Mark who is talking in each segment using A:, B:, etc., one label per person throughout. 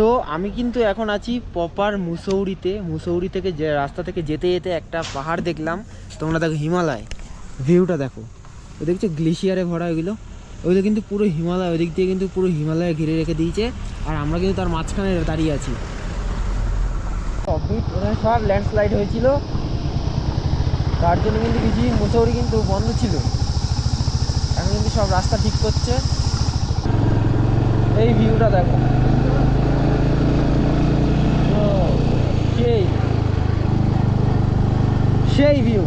A: তো আমি কিন্তু এখন আছি প্রপার মুসৌরিতে। মুসৌরি থেকে যে, রাস্তা থেকে যেতে যেতে একটা পাহাড় দেখলাম। তোমরা দেখো হিমালয়। ভিউটা দেখো। ওই দেখছ গ্লেশিয়ারে ভরা ওইগুলো? ওইগুলো কিন্তু পুরো হিমালয় ওই দিক দিয়ে কিন্তু পুরো হিমালয় ঘিরে রেখে দিয়েছে। আর আমরা কিন্তু তার মাঝখানে দাঁড়িয়ে আছি। সব ল্যান্ডস্লাইড হয়েছিল। তার জন্য কিন্তু কিছু মুসৌরি কিন্তু বন্ধ ছিল। এখন কিন্তু সব রাস্তা ঠিক করছে। এই ভিউটা দেখো। সেই। সেই ভিউ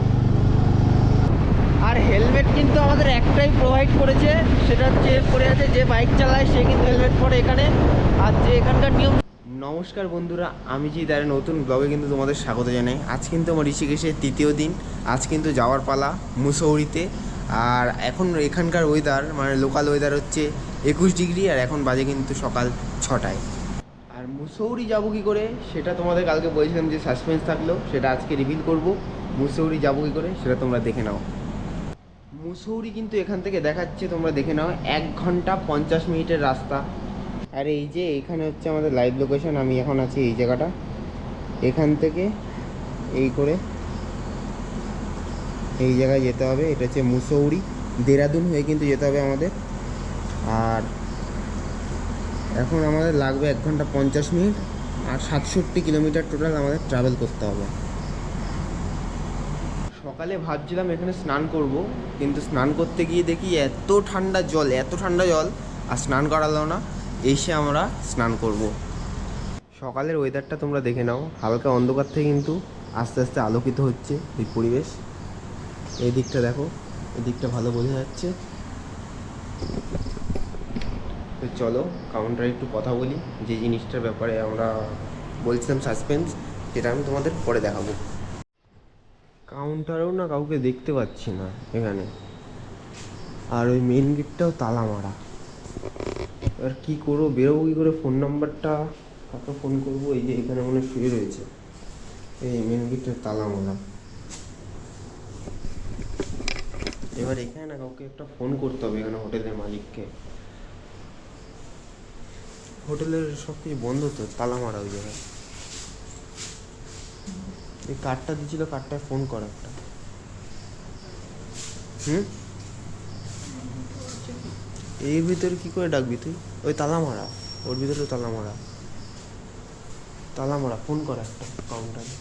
A: আর হেলমেট কিন্তু আমাদের একটাই প্রোভাইড করেছে, সেটা হচ্ছে পরে আছে যে বাইক চালায়, সে কিন্তু হেলমেট পরে এখানে। আর যে এখানকার নিয়ম নমস্কার বন্ধুরা, আমি জি তার নতুন ব্লগে কিন্তু তোমাদের স্বাগত জানাই। আজ কিন্তু আমার ঋষিকেশের তৃতীয় দিন। আজ কিন্তু যাওয়ার পালা মুসৌরিতে। আর এখন এখানকার ওয়েদার মানে লোকাল ওয়েদার হচ্ছে একুশ ডিগ্রি আর এখন বাজে কিন্তু সকাল ছটায়। মুসৌরি যাব কী করে? সেটা তোমাদের কালকে বলেছিলাম যে সাসপেন্স থাকল সেটা আজকে রিভিল করব। মুসৌরি যাব কী করে, সেটা তোমরা দেখে নাও। মুসৌরি কিন্তু এখান থেকে দেখাচ্ছে, তোমরা দেখে নাও, এক ঘণ্টা পঞ্চাশ মিনিটের রাস্তা। আর এই যে এখানে হচ্ছে আমাদের লাইভ লোকেশন আমি এখন আছি এই জায়গাটা। এখান থেকে এই করে এই জায়গায় যেতে হবে। এটা হচ্ছে মুসৌরি, দেরাদুন হয়ে কিন্তু যেতে হবে আমাদের। আর এখন আমাদের লাগবে এক ঘণ্টা পঞ্চাশ মিনিট আর সাতষট্টি কিলোমিটার টোটাল আমাদের ট্রাভেল করতে হবে। সকালে ভাবছিলাম এখানে স্নান করব, কিন্তু স্নান করতে গিয়ে দেখি এত ঠান্ডা জল, এত ঠান্ডা জল, আর স্নান করালো না, এসে আমরা স্নান করব। সকালের ওয়েদারটা তোমরা দেখে নাও, হালকা অন্ধকার থেকে কিন্তু আস্তে আস্তে আলোকিত হচ্ছে এই পরিবেশ। এই দিকটা দেখো, এই দিকটা ভালো বোঝা যাচ্ছে। চলো কাউন্টারে একটু কথা বলি, যে জিনিসটার ব্যাপারে আমরা বলছিলাম সাসপেন্স সেটা আমি তোমাদের পরে দেখাবো। কাউন্টারেও না কাউকে দেখতে পাচ্ছি না এখানে। আর ওই মেন গেটটাও তালা মারা এবার কী করব, বেরোবো কী করে? ফোন নাম্বারটা কাকে ফোন করব? এই যে এখানে মনে শুয়ে রয়েছে। এই মেন গেটটা তালা মারা এবার এখানে না কাউকে একটা ফোন করতে হবে, এখানে হোটেলের মালিককে। হোটেলের সব কিছু বন্ধ তো তালা মারা ওই জায়গায়। এই কার্ডটা দিয়েছিল কার্ডটায় ফোন কর একটা। হুম? এর ভিতরে কি করে ডাকবি তুই? ওই তালা মারা ওর ভিতরে তালা মারা তালা মারা ফোন কর একটা কাউন্টারে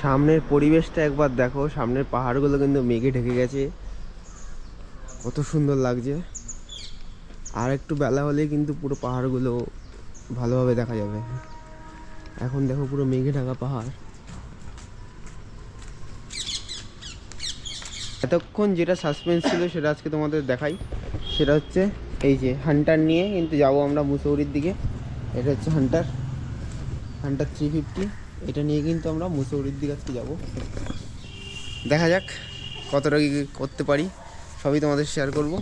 A: সামনের পরিবেশটা একবার দেখো, সামনের পাহাড়গুলো কিন্তু মেঘে ঢেকে গেছে। কত সুন্দর লাগছে। আর একটু বেলা হলে কিন্তু পুরো পাহাড়গুলো ভালোভাবে দেখা যাবে। এখন দেখো পুরো মেঘে ঢাকা পাহাড়। এতক্ষণ যেটা সাসপেন্স ছিল সেটা আজকে তোমাদের দেখাই। সেটা হচ্ছে এই যে হান্টার নিয়ে কিন্তু যাব আমরা মুসৌরির দিকে। এটা হচ্ছে হান্টার হান্টার থ্রি ফিফটি এটা নিয়ে কিন্তু আমরা মুসৌরির দিকে আজকে যাব। দেখা যাক কতটা কি করতে পারি। সবই তোমাদের শেয়ার করব।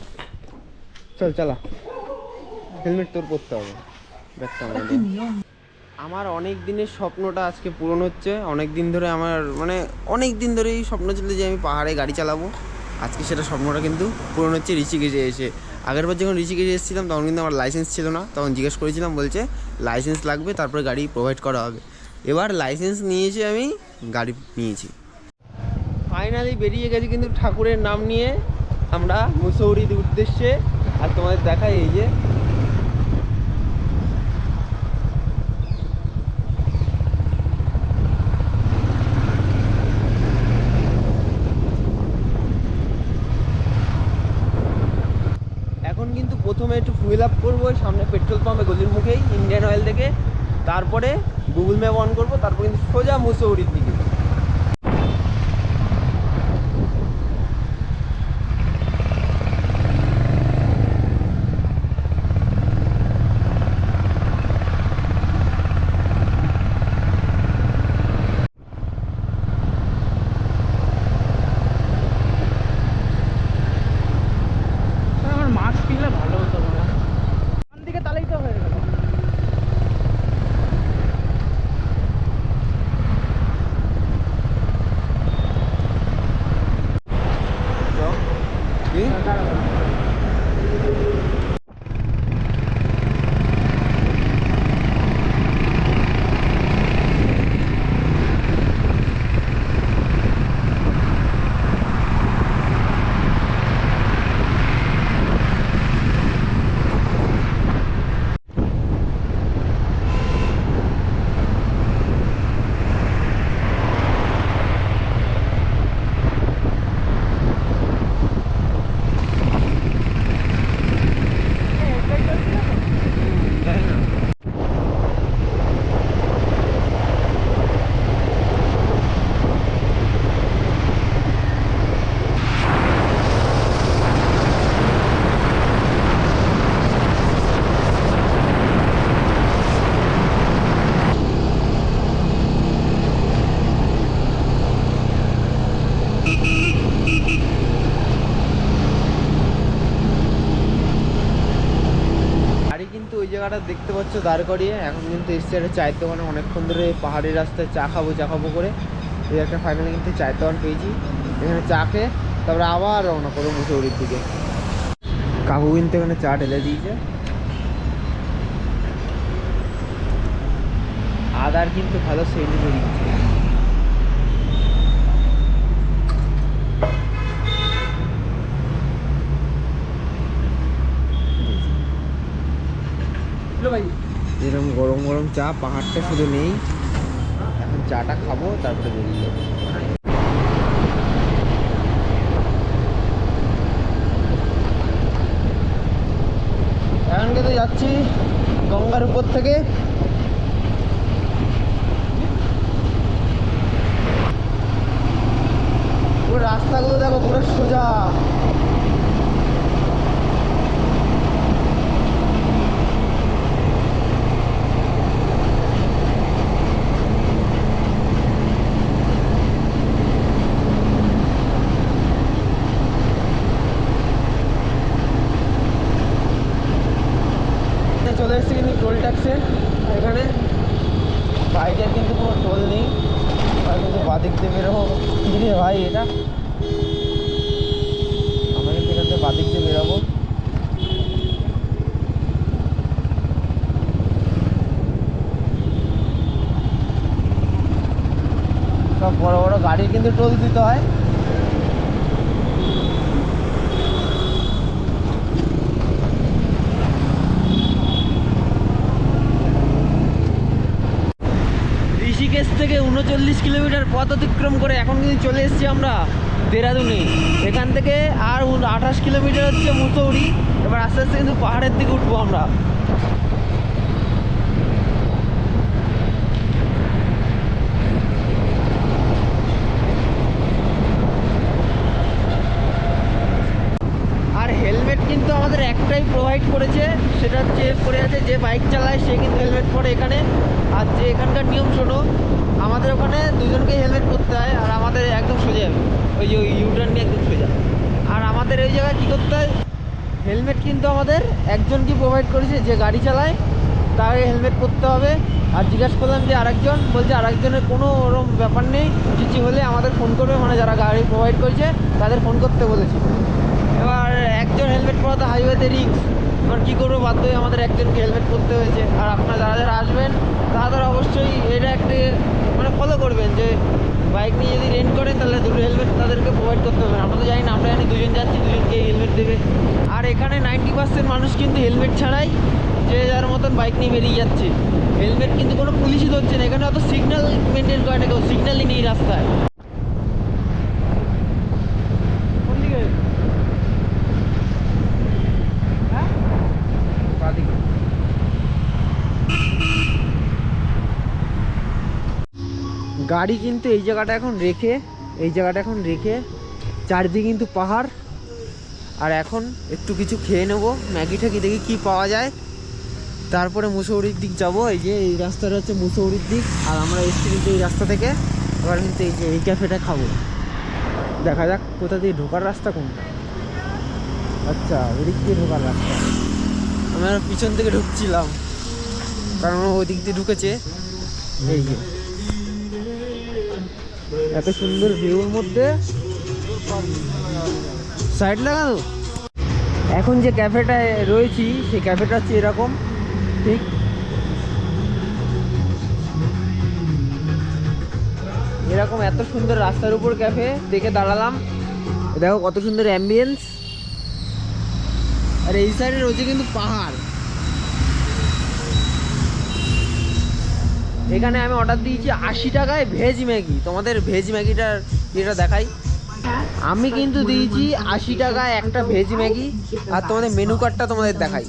A: চল, চালা। হেলমেট তোর পরতে হবে। আমার অনেক দিনের স্বপ্নটা আজকে পূরণ হচ্ছে। অনেক দিন ধরে আমার মানে অনেক দিন ধরেই স্বপ্ন ছিল যে আমি পাহাড়ে গাড়ি চালাবো। আজকে সেটা স্বপ্নটা কিন্তু পূরণ হচ্ছে ঋষিকেশে এসে। আগেরবার যখন ঋষিকেশে এসেছিলাম, তখন কিন্তু আমার লাইসেন্স ছিল না। তখন জিজ্ঞেস করেছিলাম, বলছে লাইসেন্স লাগবে, তারপরে গাড়ি প্রোভাইড করা হবে। এবার লাইসেন্স নিয়েছি আমি গাড়ি নিয়েছি। ফাইনালি বেরিয়ে গেছি কিন্তু ঠাকুরের নাম নিয়ে। আমরা মুসৌরির উদ্দেশ্যে আর তোমাদের দেখাই এই যে। এখন কিন্তু প্রথমে একটু ফুয়েল আপ করব সামনে পেট্রোল পাম্পে গলির মুখেই ইন্ডিয়ান অয়েল থেকে। তারপরে গুগল ম্যাপ অন করব, তারপর কিন্তু সোজা মুসৌরির দিকে। পাচ্ছ দাঁড় করিয়ে, এখন কিন্তু এসছে একটা চায়ের দোকানে, অনেকক্ষণ ধরে পাহাড়ি রাস্তায় চা খাব চা খাব করে। এই একটা ফাইনালি কিন্তু চায়ের দোকান পেয়েছি। এখানে চা খেয়ে, তারপরে আবার রওনা করব মুসৌরির দিকে। কাকু কিন্তু এখানে চা ঢেলে দিয়েছে। আদার কিন্তু ভালো সেল বেরিয়েছে এরকম গরম গরম চা, পাহাড়টা শুধু নেই। এখন চাটা খাব, তারপরে বেরিয়ে যাব। যাচ্ছি গঙ্গার উপর থেকে। পুরো রাস্তাগুলো দেখো, পুরো সোজা চলে এসেছি কিন্তু টোল ট্যাক্সে এখানে বাইকের কিন্তু কোনো টোল নেই আর কিন্তু বাদিক দিয়ে বেরোবো কী রে ভাই এটা আমরা কিন্তু এখান থেকে বাদিক দিয়ে বেরোবো সব বড় বড় গাড়ির কিন্তু হয় ঋষিকেশ থেকে উনচল্লিশ কিলোমিটার পথ অতিক্রম করে এখন কিন্তু চলে এসেছি আমরা দেরাদুনে। এখান থেকে আর আঠাশ কিলোমিটার হচ্ছে মুসৌরি। এবার আস্তে আস্তে কিন্তু পাহাড়ের দিকে উঠবো আমরা আর হেলমেট কিন্তু আমাদের একটাই প্রোভাইড করেছে সেটা হচ্ছে করে আছে, যে বাইক চালায়, সে কিন্তু হেলমেট পরে এখানে। আর যে এখানকার নিয়ম শোনো, আমাদের ওখানে দুজনকে হেলমেট করতে হয়, আর আমাদের একদম সোজা যাবে। ওই যে ওই ইউটার্ন নিয়ে একদম সোজা। আর আমাদের ওই জায়গায় কী করতে হয়, হেলমেট কিন্তু আমাদের একজনকে প্রোভাইড করেছে, যে গাড়ি চালায়, তাকে হেলমেট করতে হবে। আর জিজ্ঞাসা করলাম যে আরেকজন, বলছে আরেকজনের কোনো ওরম ব্যাপার নেই কিছু হলে আমাদের ফোন করবে মানে যারা গাড়ি প্রোভাইড করেছে, তাদের ফোন করতে বলেছে। এবার একজন হেলমেট পরাতে হাইওয়েতে রিক্স এবার কী করব? বাধ্য হয়ে আমাদের একজনকে হেলমেট করতে হয়েছে। আর আপনারা যারা যারা আসবেন, তারা তারা অবশ্যই এটা একটা মানে ফলো করবেন যে বাইক নিয়ে যদি রেন্ট করেন তাহলে দুটো হেলমেট তাদেরকে প্রোভাইড করতে হবে। আমরা তো জানি না, আমরা জানি দুজন যাচ্ছি, দুজনকে হেলমেট দেবে। আর এখানে নাইনটি পার্সেন্ট মানুষ কিন্তু হেলমেট ছাড়াই যে যার মতন বাইক নিয়ে বেরিয়ে যাচ্ছে। হেলমেট কিন্তু কোনো পুলিশই ধরছে না। এখানে অত সিগন্যাল মেনটেন করে না কেউ। সিগন্যালই নেই রাস্তায় কোন দিকে হ্যাঁ বাদিকে গাড়ি কিন্তু এই জায়গাটা এখন রেখে, এই জায়গাটা এখন রেখে চারদিকে কিন্তু পাহাড়। আর এখন একটু কিছু খেয়ে নেব। ম্যাগি ঠ্যাগি দেখি কী পাওয়া যায়। তারপরে মুসৌরির দিক যাব। এই যে এই রাস্তাটা হচ্ছে মুসৌরির দিক। আর আমরা এসছি কিন্তু এই রাস্তা থেকে। এবার কিন্তু এই যে এই ক্যাফেটা খাব। দেখা যাক কোথা দিয়ে ঢোকার রাস্তা কোনটা। আচ্ছা ওদিক দিয়ে ঢোকার রাস্তা। আমরা পিছন থেকে ঢুকছিলাম। কারণ ওদিক দিয়ে ঢুকেছে। এই যে। এত সুন্দর ভিউর মধ্যে। সাইড লাগানো? এখন যে ক্যাফেটায় রয়েছি, সেই ক্যাফেটা হচ্ছে এরকম। ঠিক? এরকম এত সুন্দর রাস্তার উপর ক্যাফে, দেখে দাঁড়ালাম। দেখো কত সুন্দর অ্যাম্বিয়েন্স আর এই সাইডে রয়েছে কিন্তু পাহাড়। এখানে আমি অর্ডার দিয়েছি আশি টাকায় ভেজ ম্যাগি। তোমাদের ভেজ ম্যাগিটার যেটা দেখাই। আমি কিন্তু দিয়েছি আশি টাকায় একটা ভেজ ম্যাগি। আর তোমাদের মেনু কার্ডটা তোমাদের দেখাই।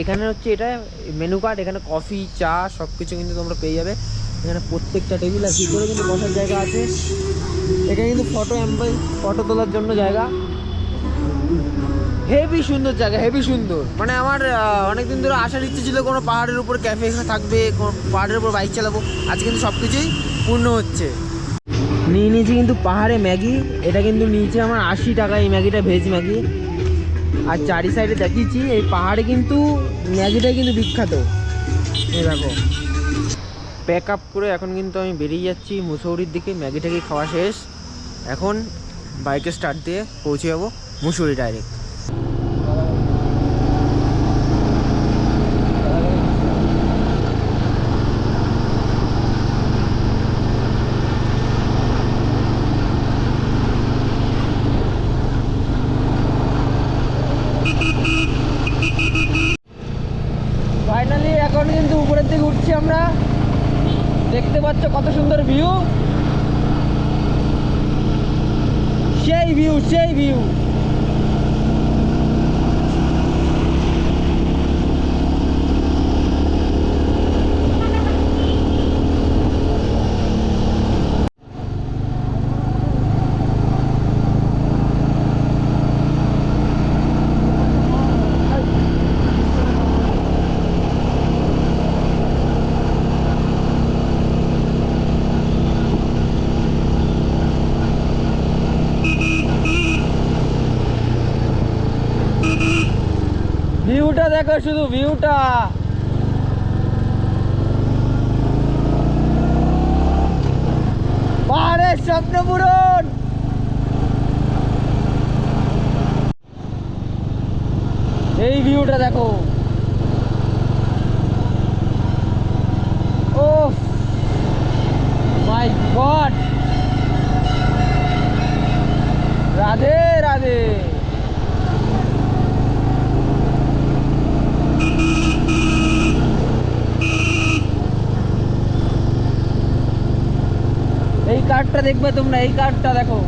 A: এখানে হচ্ছে এটা মেনু কার্ড এখানে কফি চা সব কিছু কিন্তু তোমরা পেয়ে যাবে। এখানে প্রত্যেকটা টেবিল আর ভিতরে কিন্তু বসার জায়গা আছে। এখানে কিন্তু ফটো ফটো তোলার জন্য জায়গা। হেভি সুন্দর জায়গা হেভি সুন্দর। মানে আমার অনেক দিন ধরে আসার ইচ্ছে ছিল কোনো পাহাড়ের উপর ক্যাফে থাকবে, কোনো পাহাড়ের উপর বাইক চালাবো। আজ কিন্তু সব কিছুই পূর্ণ হচ্ছে। নিয়ে নিয়েছি কিন্তু পাহাড়ে ম্যাগি। এটা কিন্তু নিয়েছে আমার আশি টাকা এই ম্যাগিটা ভেজ ম্যাগি। আর চারি সাইডে দেখিয়েছি, এই পাহাড়ে কিন্তু ম্যাগিটাই কিন্তু বিখ্যাত। এই দেখো। প্যাক আপ করে এখন কিন্তু আমি বেরিয়ে যাচ্ছি মুসৌরির দিকে ম্যাগি ট্যাগি খাওয়া শেষ। এখন বাইকে স্টার্ট দিয়ে পৌঁছে যাব মুসৌরি ডাইরেক্ট ফাইনালি এখন কিন্তু উপরের দিকে উঠছি আমরা দেখতে পাচ্ছ কত সুন্দর ভিউ সেই ভিউ সেই ভিউ ভিউটা দেখো শুধু ভিউটা পাহাড়ের স্বপ্ন পূরণ! এই ভিউটা দেখো oh my god Radhe Radhe এই কার্ডটা দেখবে তোমরা এই কার্ডটা দেখো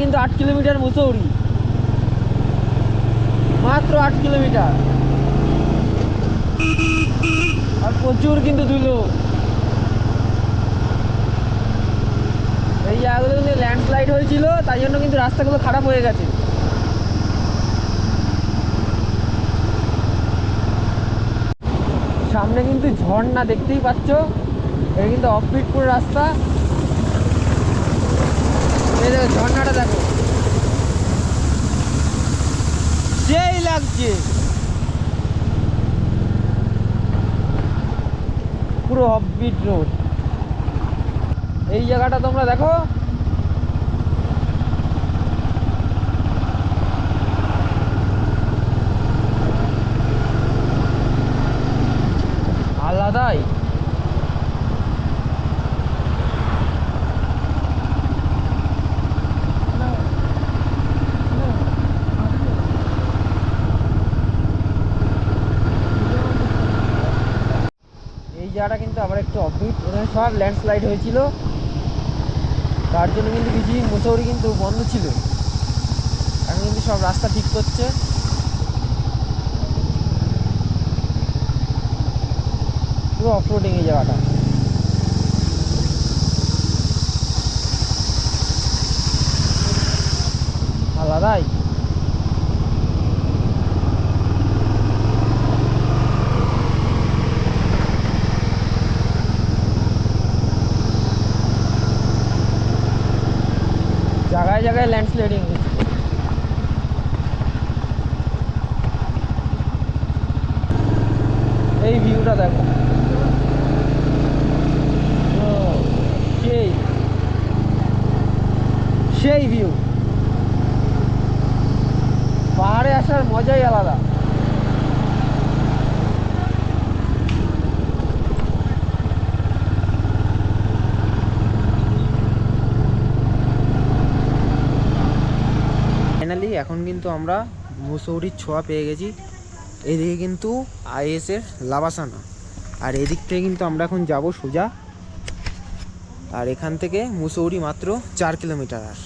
A: কিন্তু আট কিলোমিটার মুসৌরি। মাত্র আট কিলোমিটার। আর প্রচুর কিন্তু ধুলো। এই জায়গাগুলো কিন্তু ল্যান্ডস্লাইড হয়েছিল, তাই জন্য কিন্তু রাস্তাগুলো খারাপ হয়ে গেছে। সামনে কিন্তু ঝর্ণা দেখতেই পাচ্ছ। এটা কিন্তু অফবিটপুর রাস্তা। দেখো ঝর্ণাটা দেখো। সেই লাগছে। পুরো অফবিট রোড এই জায়গাটা তোমরা দেখো জায়গাটা কিন্তু আবার একটু অফবিট এখানে সব ল্যান্ডস্লাইড হয়েছিল। তার জন্য কিন্তু কিছু মুসৌরি কিন্তু বন্ধ ছিল। এখন কিন্তু সব রাস্তা ঠিক করছে। পুরো অফরোডিং এই জায়গাটা আলাদাই জায়গায় জায়গায় ল্যান্ডস্লাইডিং হচ্ছে এই ভিউটা দেখো ও, সেই সেই ভিউ পাহাড়ে আসার মজাই আলাদা ফাইনালি এখন কিন্তু আমরা মুসৌরির ছোঁয়া পেয়ে গেছি। এদিকে কিন্তু আইএসের লাবাসানা আর এদিক থেকে কিন্তু আমরা এখন যাব সোজা। আর এখান থেকে মুসৌরি মাত্র চার কিলোমিটার। আর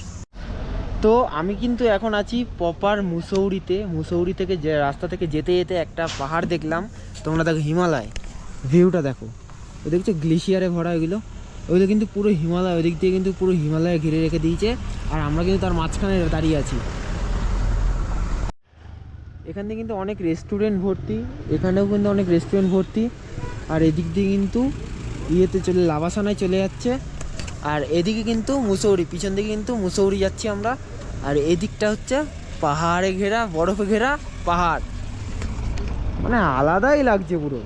A: তো আমি কিন্তু এখন আছি প্রপার মুসৌরিতে। মুসৌরি থেকে যে রাস্তা থেকে যেতে যেতে একটা পাহাড় দেখলাম। তোমরা দেখো হিমালয়। ভিউটা দেখো। ওই দেখছ গ্লেশিয়ারে ভরা এগুলো। ওইগুলো কিন্তু পুরো হিমালয়। ওই দিক দিয়ে কিন্তু পুরো হিমালয় ঘিরে রেখে দিয়েছে। আর আমরা কিন্তু তার মাঝখানে দাঁড়িয়ে আছি। এখান থেকে কিন্তু অনেক রেস্টুরেন্ট ভর্তি, এখানেও কিন্তু অনেক রেস্টুরেন্ট ভর্তি। আর এদিক দিয়ে কিন্তু ইয়েতে চলে, লাভাসানায় চলে যাচ্ছে। আর এদিকে কিন্তু মুসৌরি, পিছন দিকে কিন্তু মুসৌরি যাচ্ছি আমরা। আর এদিকটা হচ্ছে পাহাড়ে ঘেরা, বরফে ঘেরা পাহাড়। মানে আলাদাই লাগছে পুরো।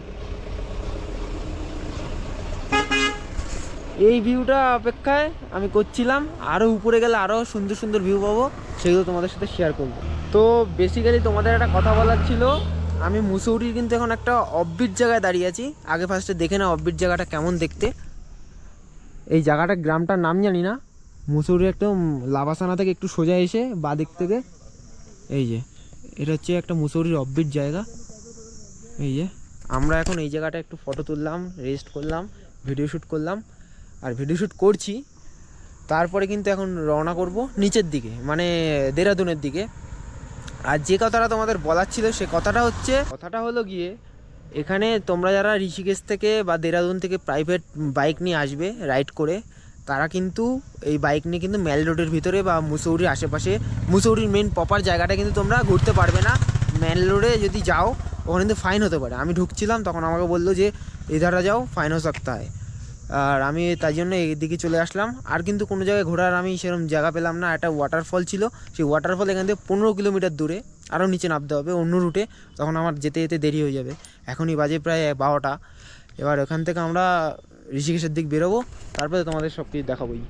A: এই ভিউটা অপেক্ষায় আমি করছিলাম। আরও উপরে গেলে আরও সুন্দর সুন্দর ভিউ পাবো। সেগুলো তোমাদের সাথে শেয়ার করব। তো বেসিক্যালি তোমাদের একটা কথা বলার ছিল, আমি মুসৌরির কিন্তু এখন একটা অফবিট জায়গায় দাঁড়িয়ে আছি। আগে ফার্স্টে দেখে না অফবিট জায়গাটা কেমন দেখতে। এই জায়গাটা গ্রামটার নাম জানি না। মুসৌরি একদম লাভাসানা থেকে একটু সোজা এসে বাদিক থেকে, এই যে, এটা হচ্ছে একটা মুসৌরির অফবিট জায়গা। এই যে, আমরা এখন এই জায়গাটা একটু ফটো তুললাম রেস্ট করলাম ভিডিও শ্যুট করলাম, আর ভিডিও শ্যুট করছি। তারপরে কিন্তু এখন রওনা করব নিচের দিকে মানে দেরাদুনের দিকে। আর যে কথাটা তোমাদের বলার ছিল সে কথাটা হচ্ছে, কথাটা হলো গিয়ে, এখানে তোমরা যারা ঋষিকেশ থেকে বা দেরাদুন থেকে প্রাইভেট বাইক নিয়ে আসবে রাইড করে, তারা কিন্তু এই বাইক নিয়ে কিন্তু ম্যাল রোডের ভিতরে বা মুসৌরির আশেপাশে, মুসৌরির মেন প্রপার জায়গাটা কিন্তু তোমরা ঘুরতে পারবে না। ম্যাল রোডে যদি যাও, ওখানে কিন্তু ফাইন হতে পারে। আমি ঢুকছিলাম, তখন আমাকে বলল যে এধারা যাও ফাইন হয় আর আমি তাই জন্য এদিকে চলে আসলাম। আর কিন্তু কোনো জায়গায় ঘোরার আমি সেরকম জায়গা পেলাম না। একটা ওয়াটারফল ছিল। সেই ওয়াটারফল এখান থেকে পনেরো কিলোমিটার দূরে আরও নিচে নামতে হবে অন্য রুটে তখন আমার যেতে যেতে দেরি হয়ে যাবে। এখনই বাজে প্রায় বারোটা। এবার ওখান থেকে আমরা ঋষিকেশের দিক বেরোবো। তারপরে তোমাদের সব কিছু দেখাবোই।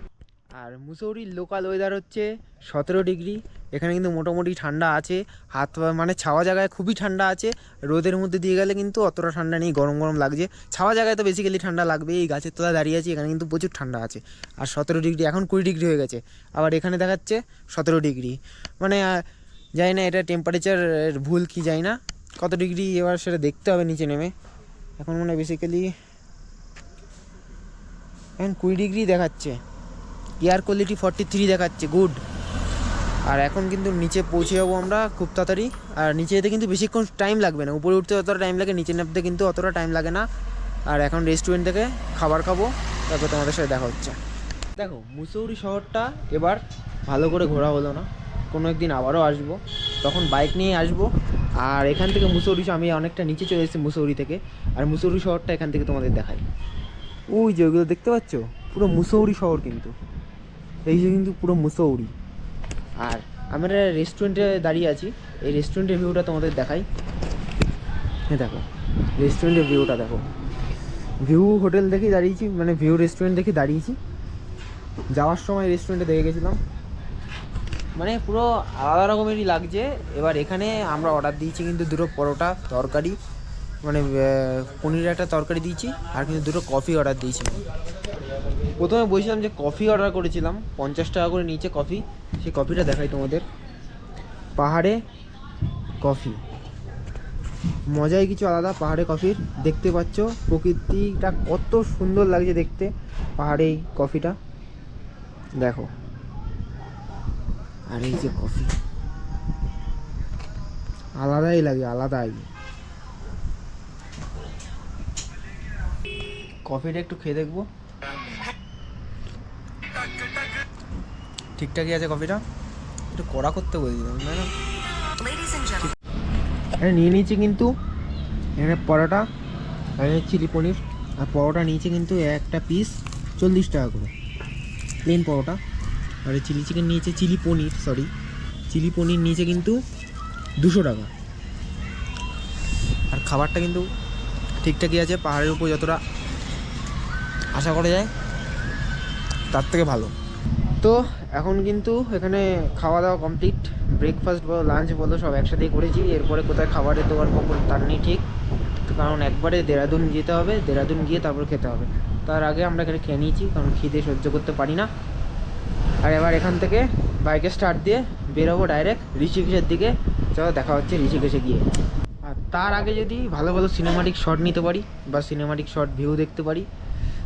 A: আর মুসৌরির লোকাল ওয়েদার হচ্ছে সতেরো ডিগ্রি এখানে কিন্তু মোটামুটি ঠান্ডা আছে। হাত মানে ছাওয়া জায়গায় খুবই ঠান্ডা আছে। রোদের মধ্যে দিয়ে গেলে কিন্তু অতটা ঠান্ডা নেই, গরম গরম লাগছে। ছাওয়া জায়গায় তো বেসিক্যালি ঠান্ডা লাগবে এই গাছের তলায় দাঁড়িয়ে আছি, এখানে কিন্তু প্রচুর ঠান্ডা আছে। আর সতেরো ডিগ্রি এখন কুড়ি ডিগ্রি হয়ে গেছে। আবার এখানে দেখাচ্ছে সতেরো ডিগ্রি মানে জানি না এটা টেম্পারেচার ভুল কি, জানি না। কত ডিগ্রি এবার সেটা দেখতে হবে নিচে নেমে। এখন মানে বেসিক্যালি এখন কুড়ি ডিগ্রি দেখাচ্ছে। এয়ার কোয়ালিটি ফর্টি থ্রি দেখাচ্ছে গুড আর এখন কিন্তু নিচে পৌঁছে যাব আমরা খুব তাড়াতাড়ি। আর নিচে যেতে কিন্তু বেশিক্ষণ টাইম লাগবে না, উপরে উঠতে অতটা টাইম লাগে, নিচে নামতে কিন্তু অতটা টাইম লাগে না। আর এখন রেস্টুরেন্ট থেকে খাবার খাব, তারপর তোমাদের সাথে দেখা হচ্ছে। দেখো, মুসৌরি শহরটা এবার ভালো করে ঘোরা হলো না। কোনো একদিন আবারও আসব, তখন বাইক নিয়ে আসব। আর এখান থেকে মুসৌরি, আমি অনেকটা নিচে চলে এসেছি মুসৌরি থেকে। আর মুসৌরি শহরটা এখান থেকে তোমাদের দেখাই। ওই যে ওইগুলো দেখতে পাচ্ছ? পুরো মুসৌরি শহর কিন্তু। এই যে কিন্তু পুরো মুসৌরি। আর আমরা রেস্টুরেন্টে দাঁড়িয়ে আছি। এই রেস্টুরেন্টের ভিউটা তোমাদের দেখাই। হ্যাঁ দেখো রেস্টুরেন্টের ভিউটা দেখো। ভিউ হোটেল দেখে দাঁড়িয়েছি মানে ভিউ রেস্টুরেন্ট দেখে দাঁড়িয়েছি। যাওয়ার সময় রেস্টুরেন্টে দেখে গেছিলাম। মানে পুরো আলাদা রকমেরই লাগছে। এবার এখানে আমরা অর্ডার দিয়েছি কিন্তু দুটো পরোটা তরকারি। মানে পনিরের একটা তরকারি দিয়েছি আর কিন্তু দুটো কফি অর্ডার দিয়েছি। প্রথমে বলছিলাম যে কফি অর্ডার করেছিলাম, পঞ্চাশ টাকা করে নিচে কফি, সেই কফিটা দেখাই তোমাদের। পাহাড়ে কফি। মজাই কিছু আলাদা, পাহাড়ে কফির। দেখতে পাচ্ছ প্রকৃতিটা কত সুন্দর লাগছে দেখতে, পাহাড়ে এই কফিটা। দেখো। আর এই যে কফি। আলাদাই লাগে, আলাদাই। কফিটা একটু খেয়ে দেখব। ঠিকঠাকই আছে কফিটা একটু কড়া করতে বলছিলাম তাই না? এখানে নিয়ে নিয়েছি কিন্তু এখানে পরোটা আর এখানে চিলি পনির আর পরোটা নিয়েছে কিন্তু একটা পিস চল্লিশ টাকা করে। প্লেন পরোটা। আর চিলি চিকেন নিয়েছে chilli paneer sorry chilli paneer নিয়েছে কিন্তু দুশো টাকা। আর খাবারটা কিন্তু ঠিকঠাকই আছে পাহাড়ের উপর যতটা আশা করা যায় তার থেকে ভালো। তো এখন কিন্তু এখানে খাওয়া দাওয়া কমপ্লিট ব্রেকফাস্ট বলো লাঞ্চ বলো, সব একসাথেই করেছি। এরপরে কোথায় খাবারের দোকান কখন তার নেই ঠিক। কারণ একবারে দেরাদুন যেতে হবে, দেরাদুন গিয়ে তারপর খেতে হবে। তার আগে আমরা এখানে খেয়ে নিয়েছি, কারণ খিদে সহ্য করতে পারি না। আর এবার এখান থেকে বাইকে স্টার্ট দিয়ে বেরোবো ডাইরেক্ট ঋষিকেশের দিকে। চলো দেখা হচ্ছে ঋষিকেশে গিয়ে। আর তার আগে যদি ভালো ভালো সিনেমাটিক শট নিতে পারি বা সিনেমাটিক শট ভিউ দেখতে পারি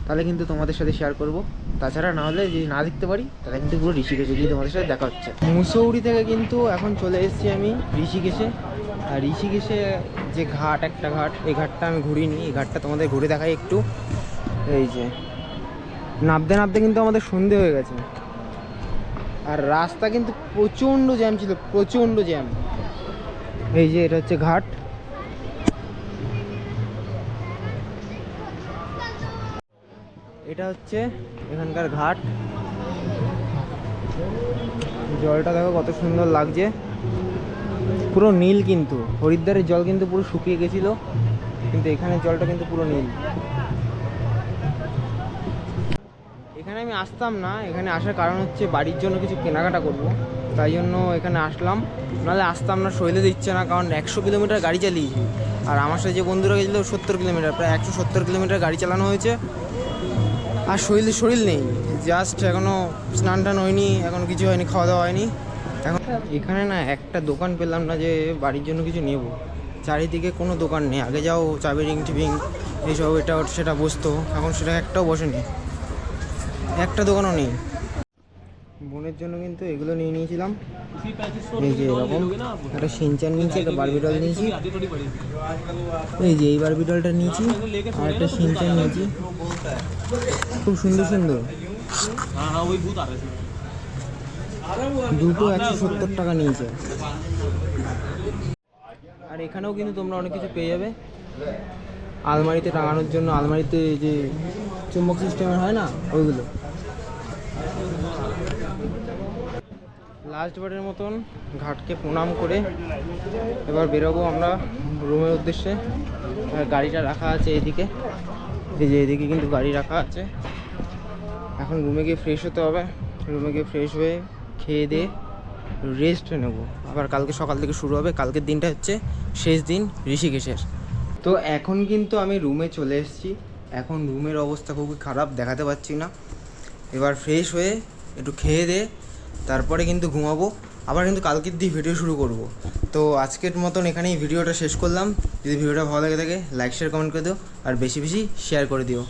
A: তাহলে কিন্তু তোমাদের সাথে শেয়ার করব। তাছাড়া না হলে যদি না দেখতে পারি, তাহলে কিন্তু পুরো ঋষিকেশে গিয়ে তোমাদের সাথে দেখা হচ্ছে। মুসৌরি থেকে কিন্তু এখন চলে এসেছি আমি ঋষিকেশে। আর ঋষিকেশে যে ঘাট, একটা ঘাট, এই ঘাটটা আমি ঘুরিনি এই ঘাটটা তোমাদের ঘুরে দেখাই একটু। এই যে নামতে নামতে কিন্তু আমাদের সন্ধে হয়ে গেছে। আর রাস্তা কিন্তু প্রচণ্ড জ্যাম ছিল, প্রচণ্ড জ্যাম। এই যে, এটা হচ্ছে ঘাট। এটা হচ্ছে এখানকার ঘাট। জলটা দেখো কত সুন্দর লাগছে। পুরো নীল কিন্তু, হরিদ্বারের জল কিন্তু পুরো শুকিয়ে গেছিল, কিন্তু এখানে জলটা কিন্তু পুরো নীল। এখানে আমি আসতাম না, এখানে আসার কারণ হচ্ছে বাড়ির জন্য কিছু কেনাকাটা করব, তাই জন্য এখানে আসলাম। নাহলে আসতাম না শৈলে দিচ্ছে না, কারণ একশো কিলোমিটার গাড়ি চালিয়েছি। আর আমার সাথে যে বন্ধুরা গেছিল, সত্তর কিলোমিটার, প্রায় একশো সত্তর কিলোমিটার গাড়ি চালানো হয়েছে। আর শরীর শরীর নেই। জাস্ট এখনও স্নান টান হয়নি এখনও কিছু হয়নি, খাওয়া দাওয়া হয়নি। এখন এখানে না একটা দোকান পেলাম না যে বাড়ির জন্য কিছু নেব। চারিদিকে কোনো দোকান নেই। আগে যাও, চাবি রিং টিবিং, এইসব এটা সেটা বসতো। এখন সেটা একটাও বসেনি। একটা দোকানও নেই। বোনের জন্য কিন্তু এগুলো নিয়ে নিয়েছিলাম। এই যে এরকম একটা সিনচান নিয়েছি একটা বারবিডল নিয়েছি। এই যে এই বারবিডলটা নিয়েছি আর একটা সিনচান নিয়েছি। খুব সুন্দর সুন্দর। দুটো একশো সত্তর টাকা নিয়েছে। আর এখানেও কিন্তু তোমরা অনেক কিছু পেয়ে যাবে। আলমারিতে টাঙানোর জন্য আলমারিতে যে চুম্বক সিস্টেমের হয় না ওইগুলো। লাস্ট বারের মতন ঘাটকে প্রণাম করে এবার বেরোবো আমরা রুমের উদ্দেশ্যে। গাড়িটা রাখা আছে এদিকে। এই যে এদিকে কিন্তু গাড়ি রাখা আছে। এখন রুমে গিয়ে ফ্রেশ হতে হবে। রুমে গিয়ে ফ্রেশ হয়ে খেয়ে দিয়ে রেস্ট নেব। আবার কালকে সকাল থেকে শুরু হবে। কালকের দিনটা হচ্ছে শেষ দিন ঋষিকেশের। তো এখন কিন্তু আমি রুমে চলে এসেছি। এখন রুমের অবস্থা খুবই খারাপ, দেখাতে পাচ্ছি না। এবার ফ্রেশ হয়ে একটু খেয়ে দে তারপরে কিন্তু ঘুমাবো। আবার কিন্তু কালকের দিয়ে ভিডিও শুরু করব। তো আজকের মতন এখানেই ভিডিওটা শেষ করলাম। যদি ভিডিওটা ভালো লাগে থাকে লাইক শেয়ার কমেন্ট করে দিও। আর বেশি বেশি শেয়ার করে দিও।